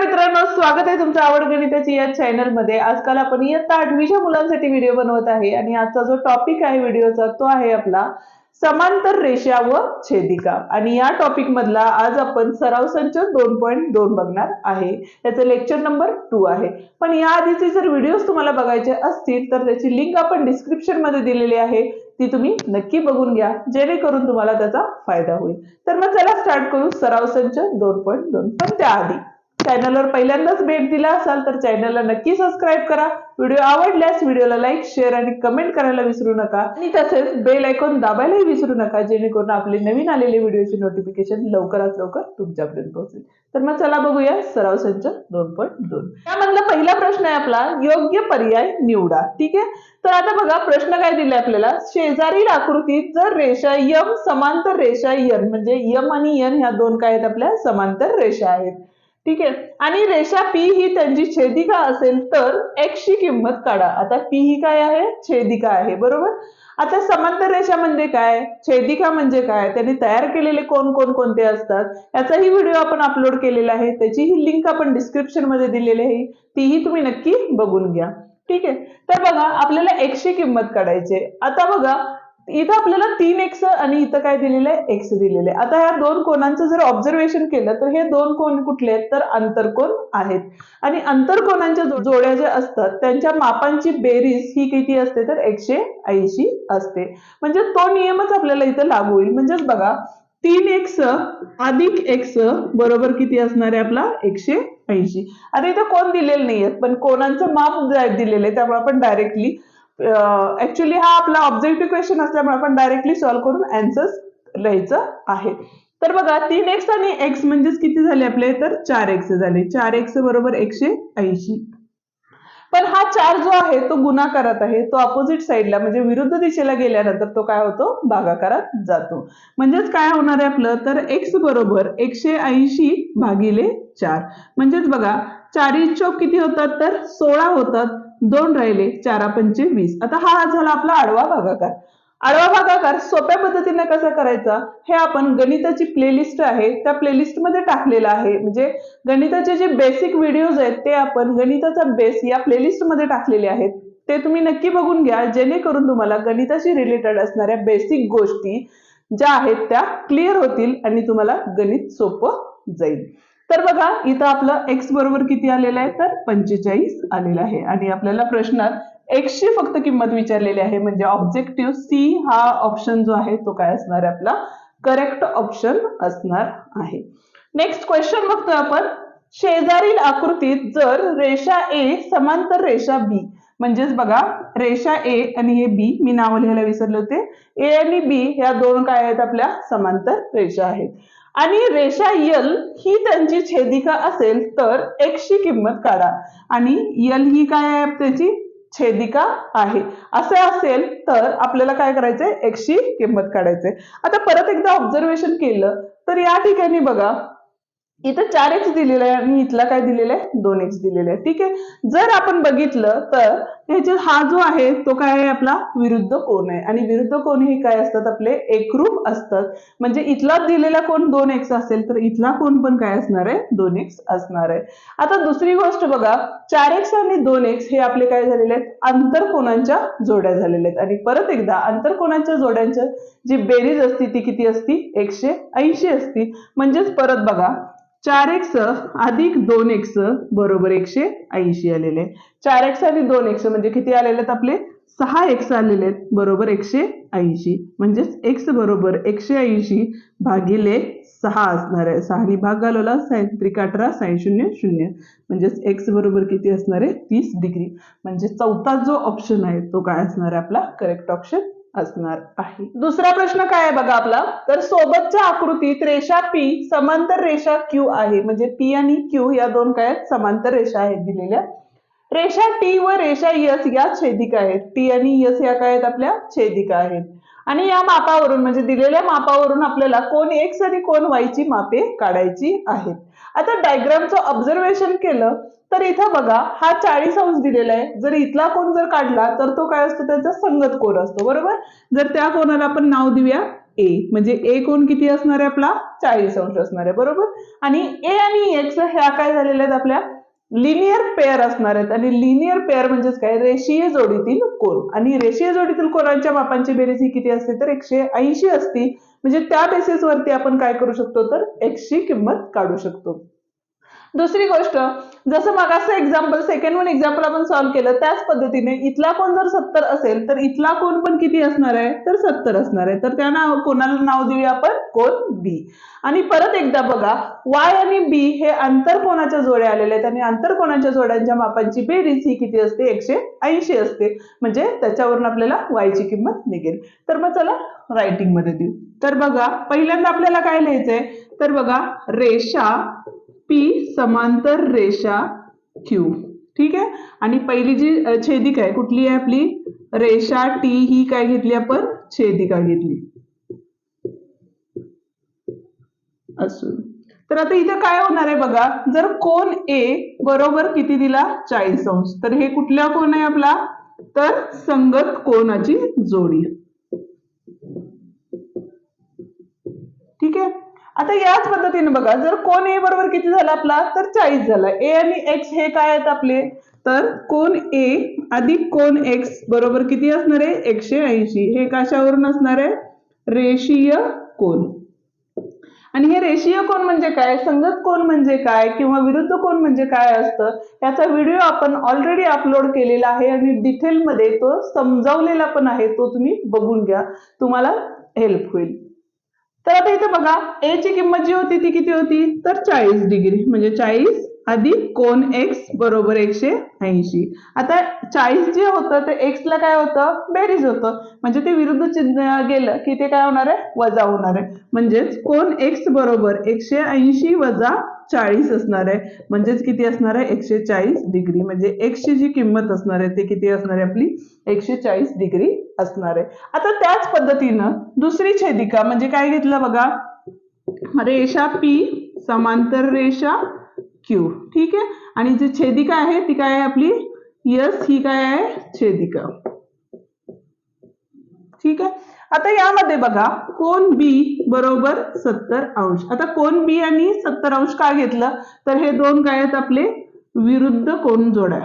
मित्रांनो स्वागत आहे तुमचं आवड गणिताची या चॅनलमध्ये आजकाल आपण इयत्ता आठवीच्या मुलांसाठी व्हिडिओ बनवत आहे आणि आजचा जो टॉपिक आहे व्हिडिओचा तो आहे आपला समांतर रेषा व छेदिका. आणि या टॉपिक मधला आज आपण सराव संच दोन पॉईंट दोन बघणार आहे. त्याचं लेक्चर नंबर टू आहे. पण या आधीचे जर व्हिडिओज तुम्हाला बघायचे असतील तर त्याची लिंक आपण डिस्क्रिप्शनमध्ये दिलेली आहे. ती तुम्ही नक्की बघून घ्या. जेणेकरून तुम्हाला त्याचा फायदा होईल. तर मग चला स्टार्ट करू सराव संच दोन पॉईंट दोन. पण त्याआधी चॅनलवर पहिल्यांदाच भेट दिला असाल तर चॅनलला नक्की सबस्क्राईब करा. व्हिडिओ आवडल्यास व्हिडिओला लाईक शेअर आणि कमेंट करायला विसरू नका. आणि तसेच बेल ऐकून दाबायलाही विसरू नका जेणेकरून आपले नवीन आलेले व्हिडिओचे नोटिफिकेशन लवकरात लवकर तुमच्यापर्यंत पोहोचेल. तर मग चला बघूया सराव संच दोन पॉईंट दोन. त्यामधला पहिला प्रश्न आहे आपला योग्य पर्याय निवडा. ठीक आहे? तर आता बघा प्रश्न काय दिले आपल्याला? शेजारील आकृतीत जर रेषा यम समांतर रेषा यन म्हणजे यम आणि यन ह्या दोन काय आहेत आपल्या? समांतर रेषा आहेत. ठीक आहे. आणि रेषा पी ही त्यांची छेदिका असेल तर एक्स ची किंमत काढा. आता पी ही काय आहे? छेदिका आहे. बरोबर? आता समांतर रेषा म्हणजे काय? छेदिका म्हणजे काय? त्यांनी तयार केलेले कोण कोण कोणते असतात? याचाही व्हिडिओ आपण अपलोड केलेला आहे. त्याचीही लिंक आपण डिस्क्रिप्शनमध्ये दिलेली आहे. तीही तुम्ही नक्की बघून घ्या. ठीक आहे? तर बघा आपल्याला एक्सची किंमत काढायची आता बघा इथं आपल्याला तीन एक्स आणि इथं काय दिलेलं आहे? एक्स दिलेलं आहे. आता ह्या दोन कोणांचं जर ऑब्झर्वेशन केलं तर हे दोन कोण कुठले आहेत? तर आंतरकोन आहेत. आणि आंतरकोनांच्या जोड्या ज्या असतात त्यांच्या मापांची बेरीज ही किती असते? तर एकशे ऐंशी असते. म्हणजे तो नियमच आपल्याला इथं लागू होईल. म्हणजेच बघा तीन एक्स अधिक एक्स बरोबर किती असणार आहे आपला? एकशे ऐंशी. आता इथं कोण दिलेलं नाहीये पण कोणांचं माप दिलेलं आहे त्यामुळे आपण डायरेक्टली ऍक्च्युली हा आपला ऑब्जेक्टिव्ह क्वेश्चन असल्यामुळे आपण डायरेक्टली सॉल्व्ह करून अँसर्स लिहायचं आहे. तर बघा तीन एक्स आणि एक्स म्हणजेच किती झाले आपले? तर चार एक्स झाले. चार एक्स बरोबर एकशे ऐंशी. पण हा चार जो आहे तो गुणाकारात आहे. तो अपोजिट साईडला म्हणजे विरुद्ध दिशेला गेल्यानंतर तो काय होतो? भागाकारात जातो. म्हणजेच काय होणार आहे आपलं? तर एक्स बरोबर एकशे ऐंशी भागिले चार. म्हणजेच बघा चारी चौक किती होतात? तर सोळा होतात. दोन राहिले चारा पंचे वीस. आता हा झाला आपला आडवा भागाकार. आडवा भागाकार सोप्या पद्धतीने कसा करायचा? हे आपण गणिताची प्लेलिस्ट आहे त्या प्लेलिस्टमध्ये टाकलेलं आहे. म्हणजे गणिताचे जे बेसिक व्हिडिओज आहेत ते आपण गणिताचा बेस या प्लेलिस्टमध्ये टाकलेले आहेत. ते तुम्ही नक्की बघून घ्या जेणेकरून तुम्हाला गणिताशी रिलेटेड असणाऱ्या बेसिक गोष्टी ज्या आहेत त्या क्लिअर होतील आणि तुम्हाला गणित सोपं जाईल. तर बघा इथं आपलं एक्स बरोबर किती आलेलं आहे? तर पंचेचाळीस आलेलं आहे. आणि आपल्याला प्रश्नात एक्सची फक्त किंमत विचारलेली आहे म्हणजे ऑब्जेक्टिव्ह सी हा ऑप्शन जो आहे तो काय असणार आहे आपला? करेक्ट ऑप्शन असणार आहे. नेक्स्ट क्वेश्चन बघतोय आपण. शेजारील आकृतीत जर रेषा ए समांतर रेषा बी म्हणजेच बघा रेषा ए आणि हे बी मी नाव लिहायला विसरले होते. ए आणि बी ह्या दोन काय आहेत आपल्या? समांतर रेषा आहेत. आणि रेषा यल ही त्यांची छेदिका असेल तर एक्सची ची किंमत काढा. आणि यल ही काय आहे त्याची? छेदिका आहे. असे असेल तर आपल्याला काय करायचंय? एकशी किंमत काढायचंय. आता परत एकदा ऑब्झर्वेशन केलं तर या ठिकाणी बघा. इथं चार एक्स दिलेलं आहे आणि इथला काय दिलेलं आहे? दोन एक्स दिलेलं आहे. ठीक आहे? जर आपण बघितलं तर ह्याच्यात हा जो आहे तो काय आहे आपला? विरुद्ध कोण आहे. आणि विरुद्ध कोण हे काय असतात? आपले एकरूप असतात. म्हणजे इथला दिलेला कोण दोन एक्स असेल तर इथला कोण पण काय असणार आहे? दोन एक्स असणार आहे. आता दुसरी गोष्ट बघा. चार एक्स आणि दोन एक्स हे आपले काय झालेले आहेत? आंतरकोनांच्या जोड्या झालेल्या आहेत. आणि परत एकदा आंतरकोनांच्या जोड्यांच्या जी बेरीज असती ती किती असती? एकशे ऐंशी असती. म्हणजेच परत बघा. चार एक्स अधिक दोन एक्स बरोबर एकशे ऐंशी आलेले चार एक्स आणि दोन एक्स म्हणजे किती आलेले आहेत आपले? सहा एक्स आलेले आहेत बरोबर एकशे ऐंशी. म्हणजेच एक्स बरोबर एकशे ऐंशी भागिले सहा असणार आहे. सहानी भाग घालवला साईन त्रिक अठरा साईन शून्य शून्य. म्हणजेच एक्स बरोबर किती असणार आहे? तीस डिग्री. म्हणजे चौथा जो ऑप्शन आहे तो काय असणार आहे आपला? करेक्ट ऑप्शन असणार आहे. दुसरा प्रश्न काय आहे बघा आपला? तर सोबतच्या आकृतीत रेषा पी समांतर रेषा क्यू आहे. म्हणजे पी आणि क्यू या दोन काय आहेत? समांतर रेषा आहेत दिलेल्या. रेषा टी व रेषा यस या छेदिका आहेत. टी आणि यस या काय आहेत आपल्या? छेदिका आहेत. आणि या मापावरून म्हणजे दिलेल्या मापावरून आपल्याला कोण एक्स आणि कोण वायची मापे काढायची आहेत. आता डायग्रामचं ऑब्झर्वेशन केलं तर इथं बघा हा चाळीस अंश दिलेला आहे. जर इथला कोण जर काढला तर तो काय असतो? त्याचा संगत कोण असतो बरोबर? जर त्या कोणाला आपण नाव देऊया ए म्हणजे ए कोण किती असणार आहे आपला? चाळीस अंश असणार आहे बरोबर? आणि ए आणि एक्स ह्या काय झालेल्या आहेत आपल्या? लिनियर पेअर असणार आहेत. आणि लिनियर पेअर म्हणजेच काय? रेषीय जोडीतील कोण आणि रेषीय जोडीतील कोणांच्या मापांची बेरीज ही किती असते? तर एकशे ऐंशी असती. म्हणजे त्या बेसिसवरती आपण काय करू शकतो? तर एक्सची किंमत काढू शकतो. दुसरी गोष्ट जसं मागासचं एक्झाम्पल सेकंड वन एक्झाम्पल आपण सॉल्व्ह केलं त्याच पद्धतीने इथला कोण जर सत्तर असेल तर इथला कोण पण किती असणार आहे तर सत्तर असणार आहे. तर त्या नाव कोणाला नाव देऊया आपण? कोण? बी आणि परत एकदा बघा वाय आणि बी हे आंतर कोणाच्या जोड्या आलेल्या आहेत? आणि आंतर कोणाच्या जोड्यांच्या मापांची बेरीज ही किती असते? एकशे ऐंशी असते. म्हणजे त्याच्यावरून आपल्याला वायची किंमत निघेल. तर मग चला रायटिंगमध्ये देऊ. तर बघा पहिल्यांदा आपल्याला काय लिहायचंय? तर बघा रेषा पी समांतर रेषा क्यू. ठीक आहे? आणि पहिली जी छेदिका आहे कुठली आहे आपली? रेषा टी ही काय घेतली आपण? छेदिका घेतली. असून. तर आता इथं काय होणार आहे बघा? जर कोण ए बरोबर किती दिला? चाळीस अंश. तर हे कुठला कोण आहे आपला? तर संगत कोणाची जोडी. आता याच पद्धतीने बघा जर कोण ए बरोबर किती झाला आपला? तर चाळीस झाला. ए आणि एक्स हे काय आहेत आपले? तर कोण ए अधिक कोण एक्स बरोबर किती असणार आहे? एकशे ऐंशी. हे कशावरून असणार आहे? रेषीय कोण आणि हे रेषीय कोण म्हणजे काय? संगत कोण म्हणजे काय? किंवा विरुद्ध कोण म्हणजे काय असतं? याचा व्हिडिओ आपण ऑलरेडी अपलोड केलेला आहे आणि डिटेलमध्ये तो समजावलेला पण आहे तो तुम्ही बघून घ्या. तुम्हाला हेल्प होईल. तर आता इथे बघा ए ची किंमत जी होती ती किती होती? तर चाळीस डिग्री म्हणजे चाळीस अधिक कोण एक्स बरोबर एकशे ऐंशी. आता चाळीस जे होतं ते एक्सला काय होतं? बेरीज होतं. म्हणजे ते विरुद्ध चिन्ह गेलं की ते काय होणार आहे? वजा होणार आहे. म्हणजेच कोण एक्स बरोबर एकशे ऐंशी वजा चाळीस असणार आहे. म्हणजेच किती असणार आहे? एकशे चाळीस डिग्री. म्हणजे एकशे जी किंमत असणार आहे ते किती असणार आहे आपली? एकशे चाळीस डिग्री असणार आहे. आता त्याच पद्धतीनं दुसरी छेदिका म्हणजे काय घेतलं बघा? रेषा पी समांतर रेषा क्यू ठीक आहे? आणि जी छेदिका आहे ती काय आहे आपली? यस ही काय आहे? छेदिका. ठीक आहे? आता यामध्ये बघा कोण बी बरोबर सत्तर अंश. आता कोण बी आणि सत्तर अंश का घेतलं? तर हे दोन काय आहेत आपले? विरुद्ध कोण जोड्या.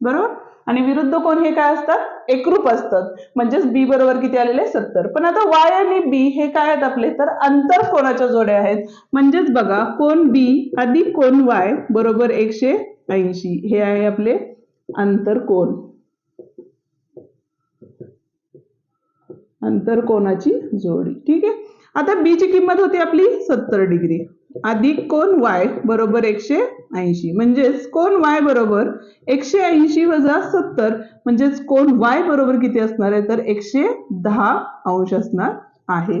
बरोबर? आणि विरुद्ध कोण हे काय असतात? एकरूप असतात. म्हणजेच बी बरोबर किती आलेले? सत्तर. पण आता वाय आणि बी हे काय आहेत आपले? तर अंतर कोणाच्या जोड्या आहेत. म्हणजेच बघा कोण बी अधिक कोण वाय बरोबर एकशे ऐंशी. हे आहे आपले अंतर कोण अंतर कोणाची जोडी. ठीक आहे? आता बी ची किंमत होती आपली सत्तर डिग्री. अधिक कोण वाय बरोबर एकशे ऐंशी. म्हणजेच कोण वाय बरोबर एकशे ऐंशी वजा सत्तर म्हणजेच कोण वाय बरोबर किती असणार आहे? तर एकशे दहा अंश असणार आहे.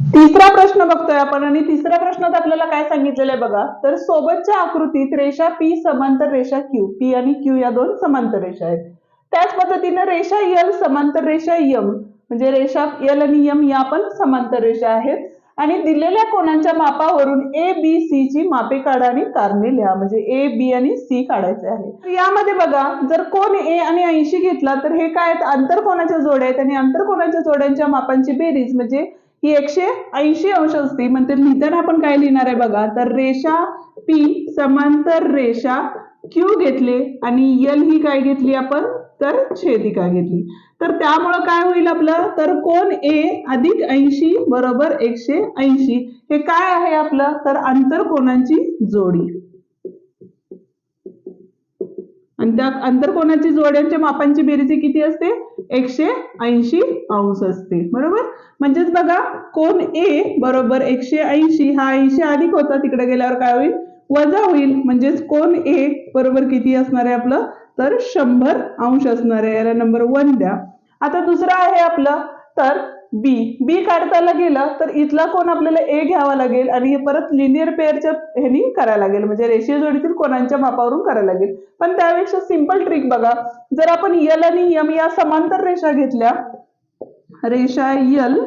तिसरा प्रश्न बघतोय आपण आणि तिसऱ्या प्रश्नात आपल्याला काय सांगितलेलं आहे बघा? तर सोबतच्या आकृतीत रेषा पी समांतर रेषा क्यू पी आणि क्यू या दोन समांतर रेषा आहेत. त्याच पद्धतीने रेषा यल समांतर रेषा यम म्हणजे रेषा एल आणि यम या पण समांतर रेषा आहेत. आणि दिलेल्या कोणांच्या मापावरून ए बी सी ची मापे काढा आणि कारणे लिहा. म्हणजे ए बी आणि सी काढायचे आहे. यामध्ये बघा जर कोण ए आणि ऐंशी घेतला तर हे काय आंतर कोणाच्या जोड्या आहेत आणि आंतर कोणाच्या जोड्यांच्या मापांची बेरीज म्हणजे ही एकशे ऐंशी अंश असते. म्हणजे लिहिताना आपण काय लिहिणार आहे बघा? तर रेषा पी समांतर रेषा क्यू घेतले आणि यल ही काय घेतली आपण? तर छेदिका घेतली. तर त्यामुळं काय होईल आपलं? तर कोण ए अधिक ऐंशी बरोबर एकशे ऐंशी? हे काय आहे आपलं? तर आंतर कोणाची जोडी. आणि त्या आंतरकोनाची जोड्यांच्या मापांची बेरीजी किती असते? एकशे ऐंशी अंश असते. बरोबर? म्हणजेच बघा कोण ए बरोबर एकशे ऐंशी हा ऐंशी अधिक होता तिकडे गेल्यावर काय होईल? वजा होईल. म्हणजेच कोण ए बरोबर किती असणार आहे आपलं? तर शंभर अंश असणार आहे. याला नंबर वन द्या. आता दुसरं आहे आपलं तर बी बी काढताना गेलं तर इथला कोण आपल्याला ए घ्यावा लागेल आणि हे परत लिनियर पेअरच्या ह्यानी करायला लागेल. म्हणजे रेषीय जोडीतील कोणांच्या मापावरून करायला लागेल. पण त्यापेक्षा सिंपल ट्रिक बघा. जर आपण यल आणि यम या समांतर रेषा घेतल्या रेषा यल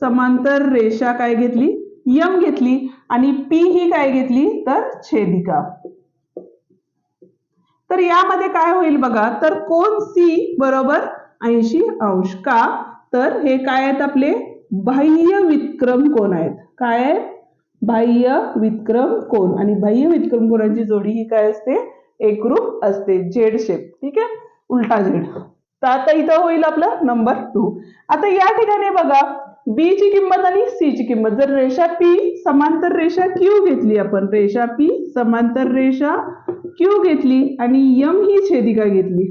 समांतर रेषा काय घेतली? यम घेतली आणि पी ही काय घेतली? तर छेदिका. तर यामध्ये काय होईल बघा तर कोण सी बरोबर ऐंशी अंश का? तर हे काय आहेत आपले? बाह्य विक्रम कोण आहेत. काय आहेत? बाह्य विक्रम कोण आणि बाह्य विक्रम कोणाची जोडी ही काय असते? एकरूप असते. झेड शेप ठीक आहे? उलटा झेड. तर आता इथं होईल आपलं नंबर टू आता या ठिकाणी बघा बी ची किंमत आणि सी ची किंमत. जर रेषा पी समांतर रेषा क्यू घेतली आपण रेषा पी समांतर रेषा क्यू घेतली आणि यम ही छेदिका घेतली.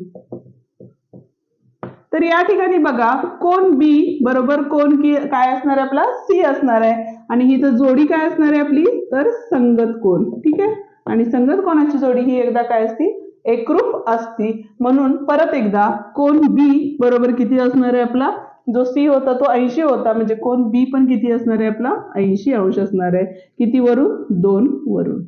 तर या ठिकाणी बघा कोण बी बरोबर कोण की काय असणार आहे आपला? सी असणार आहे. आणि ही तर जोडी काय असणार आहे आपली? तर संगत कोण ठीक आहे? आणि संगत कोणाची जोडी? ही एकदा काय असती? एकरूप असती. म्हणून परत एकदा कोण बी बरोबर किती असणार आहे आपला? जो सी होता तो ऐंशी होता. म्हणजे कोण बी पण किती असणार आहे आपला? ऐंशी अंश असणार आहे. किती वरून? दोन वरून.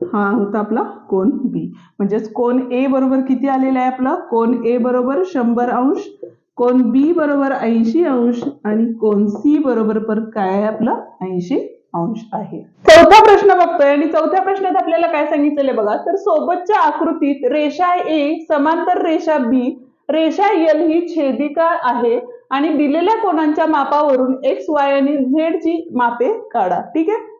हा होता आपला कोण बी म्हणजेच कोण ए बरोबर किती आलेला आहे आपला? कोण ए बरोबर शंभर अंश कोण बी बरोबर ऐंशी अंश आणि कोण सी बरोबर पर काय आहे आपला? ऐंशी अंश आहे. चौथा प्रश्न बघतोय आणि चौथ्या प्रश्नात आपल्याला काय सांगितलेलं बघा? तर सोबतच्या आकृतीत रेषा ए समांतर रेषा बी रेषा एल ही छेदिका आहे आणि दिलेल्या कोणांच्या मापावरून एक्स वाय आणि झेड ची मापे काढा. ठीक आहे?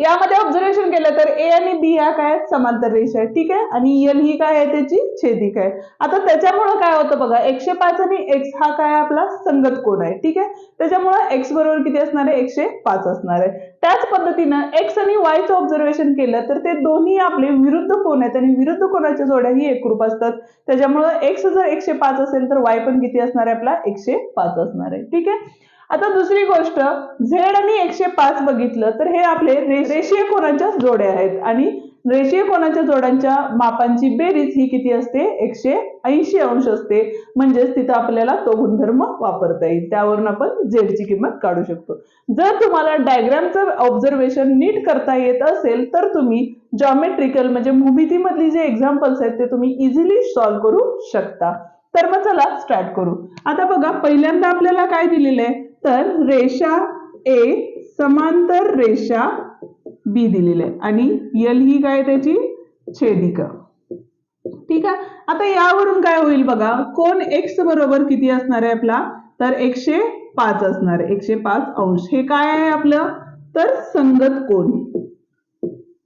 यामध्ये ऑब्झर्वेशन केलं तर ए आणि बी ह्या काय आहेत? समांतर रेषा आहे ठीक आहे? आणि एल ही काय आहे? त्याची छेदिक आहे. आता त्याच्यामुळं काय होतं बघा एकशे पाच आणि एक्स हा काय आपला संगत कोण आहे. ठीक आहे? त्याच्यामुळं एक्स बरोबर किती असणार आहे? एकशे पाच असणार आहे. त्याच पद्धतीनं एक्स आणि वायचं ऑब्झर्वेशन केलं तर ते दोन्ही आपले विरुद्ध कोण आहेत आणि विरुद्ध कोणाच्या जोड्या ही एकरूप असतात. त्याच्यामुळं एक्स जर एकशे पाच असेल तर वाय पण किती असणार आहे? आपला एकशे पाच असणार आहे. ठीक आहे? आता दुसरी गोष्ट झेड आणि एकशे पाच बघितलं तर हे आपले रेषीय कोणाच्या जोड्या आहेत. आणि रेषीय कोणाच्या जोड्यांच्या मापांची बेरीज ही किती असते? एकशे ऐंशी अंश असते. म्हणजेच तिथं आपल्याला तो गुणधर्म वापरता येईल. त्यावरून आपण झेडची किंमत काढू शकतो. जर तुम्हाला डायग्रामचं ऑब्झर्वेशन नीट करता येत असेल तर तुम्ही जॉमेट्रिकल म्हणजे भूमितीमधली जे एक्झाम्पल्स आहेत ते तुम्ही इझिली सॉल्व्ह करू शकता. तर मग चला स्टार्ट करू. आता बघा पहिल्यांदा आपल्याला काय दिलेलं आहे? तर रेषा ए समांतर रेषा बी दिलेली. आहे आणि यल ही काय त्याची? छेदिका. ठीक आहे? आता यावरून काय होईल बघा? कोण एक्स बरोबर किती असणार आहे आपला? तर एकशे पाच असणार. आहे एकशे पाच अंश. हे काय आहे आपलं? तर संगत कोण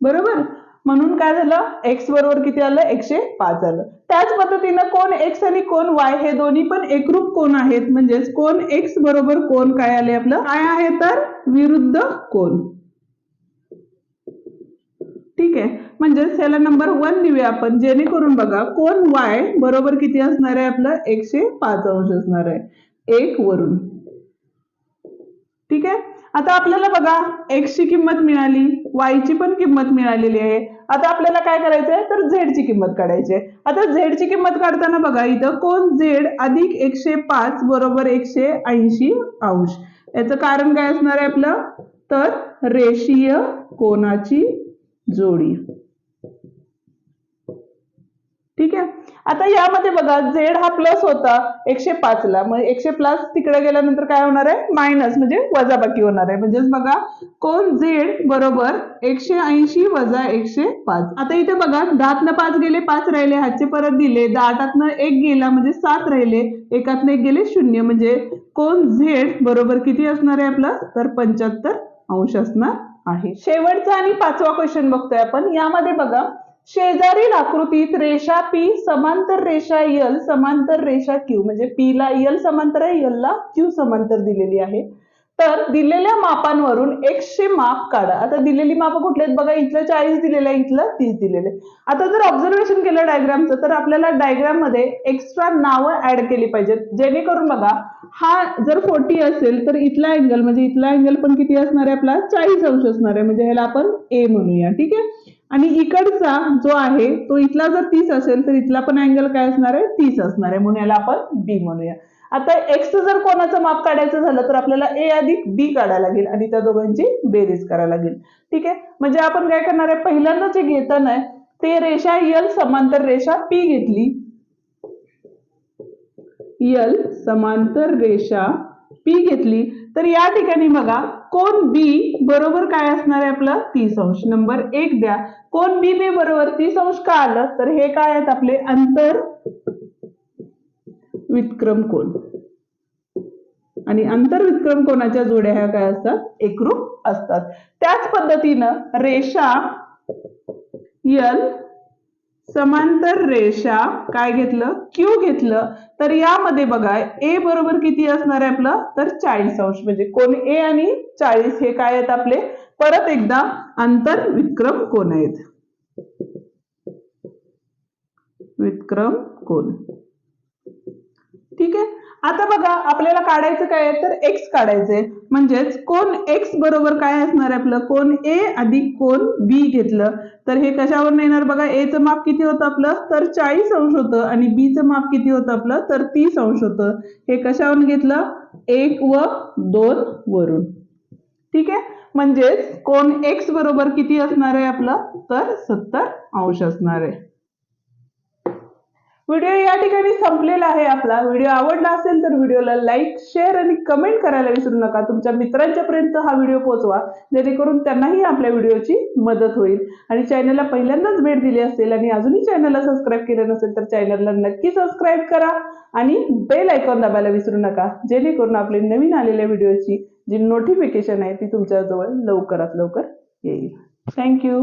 बरोबर? म्हणून काय झालं? एक्स बरोबर किती आलं? एकशे पाच आलं. त्याच पद्धतीनं कोण एक्स आणि कोण वाय हे दोन्ही पण एकरूप कोण आहेत. म्हणजेच कोण एक्स बरोबर कोण काय आले आपलं? काय आहे तर? विरुद्ध कोण ठीक आहे. म्हणजेच ह्याला नंबर वन देऊया आपण. जेणेकरून बघा कोण वाय बरोबर किती असणार आहे आपलं? एकशे पाच अंश असणार आहे. एक वरून. ठीक आहे? आता आपल्याला बघा एक्सची ची किंमत मिळाली वायची ची पण किंमत मिळालेली आहे. आता आपल्याला काय करायचं आहे तर झेडची ची किंमत काढायची आहे आता झेडची ची किंमत काढताना बघा इथं कोण झेड अधिक एकशे पाच बरोबर एकशे ऐंशी अंश? याचं कारण काय असणार आहे आपलं? तर रेषीय कोणाची जोडी. ठीक आहे? आता यामध्ये बघा झेड हा प्लस होता एकशे पाच ला. मग एकशे प्लस तिकडे गेल्यानंतर काय होणार आहे? मायनस म्हणजे वजाबाकी होणार आहे. म्हणजेच बघा कोण झेड बरोबर एकशे ऐंशी वजा एकशे पाच. आता इथे बघा दहातनं पाच गेले पाच राहिले. हातचे परत दिले. आठातनं एक गेला म्हणजे सात राहिले. एकातनं एक गेले शून्य. म्हणजे कोण झेड बरोबर किती असणार आहे आपलं? तर पंच्याहत्तर अंश असणार आहे. शेवटचा आणि पाचवा क्वेश्चन बघतोय आपण. यामध्ये बघा शेजारील आकृतीत रेषा पी समांतर रेषा यल समांतर रेषा क्यू म्हणजे पी ला यल समांतर आहे यल ला क्यू समांतर दिलेली आहे. तर दिलेल्या मापांवरून एक्सचे माप काढा. आता दिलेली माप कुठले आहेत बघा इथलं चाळीस दिलेलं आहे इथलं तीस दिलेले आता जर ऑब्झर्वेशन केलं डायग्रामचं तर आपल्याला डायग्राममध्ये एक्स्ट्रा नावं ऍड केली पाहिजेत. जेणेकरून बघा हा जर फोर्टी असेल तर इथला अँगल म्हणजे इथला अँगल पण किती असणार आहे आपला? चाळीस अंश असणार आहे. म्हणजे ह्याला आपण ए म्हणूया. ठीक आहे? आणि इकडचा जो आहे तो इथला जर तीस असेल तर इथला पण अँगल काय असणार आहे? तीस असणार आहे. म्हणून याला आपण बी म्हणूया. आता एक्स जर कोणाचं माप काढायचं झालं तर आपल्याला ए अधिक बी काढायला लागेल आणि त्या दोघांची बेरीज करायला लागेल. ठीक आहे? म्हणजे आपण काय करणार आहे? पहिल्यांदा जे घेताना आहे ते रेषा यल समांतर रेषा पी घेतली. यल समांतर रेषा पी घेतली. तर या ठिकाणी बघा कोण बी बरोबर काय असणार आहे आपलं? तीस अंश. नंबर एक द्या. कोण बी बी बरोबर तीस अंश का आलं? तर हे काय आहेत आपले? अंतर विक्रम कोण आणि अंतर विक्रम कोणाच्या जोड्या ह्या काय असतात? एकरूप असतात. त्याच पद्धतीनं रेषा यल समांतर रेषा काय घेतलं? क्यू घेतलं. तर यामध्ये बघा ए बरोबर किती असणार आहे आपलं? तर चाळीस अंश म्हणजे कोण ए आणि चाळीस हे काय आहेत आपले? परत एकदा अंतर विक्रम कोण आहेत? विक्रम कोण ठीक आहे? आता बघा आपल्याला काढायचं काय आहे? तर एक्स काढायचंय म्हणजेच कोण एक्स बरोबर काय असणार आहे आपलं? कोण ए अधिक कोण बी घेतलं. तर हे कशावर येणार बघा? ए चं माप किती होतं आपलं? तर चाळीस अंश होतं. आणि बीचं माप किती होतं आपलं? तर तीस अंश होतं. हे कशावरून घेतलं? एक व दोन वरून. ठीक आहे? म्हणजेच कोण एक्स बरोबर किती असणार आहे आपलं? तर सत्तर अंश असणार आहे. व्हिडिओ या ठिकाणी संपलेला आहे आपला. व्हिडिओ आवडला असेल तर व्हिडिओला लाईक शेअर आणि कमेंट करायला विसरू नका. तुमच्या मित्रांच्या पर्यंत हा व्हिडिओ पोहोचवा जेणेकरून त्यांनाही आपल्या व्हिडिओची मदत होईल. आणि चॅनलला पहिल्यांदाच भेट दिली असेल आणि अजूनही चॅनलला सबस्क्राईब केलं नसेल तर चॅनलला नक्की सबस्क्राईब करा आणि बेल आयकॉन दाबायला विसरू नका जेणेकरून आपले नवीन आलेल्या व्हिडिओची जी नोटिफिकेशन आहे ती तुमच्याजवळ लवकरात लवकर येईल. थँक्यू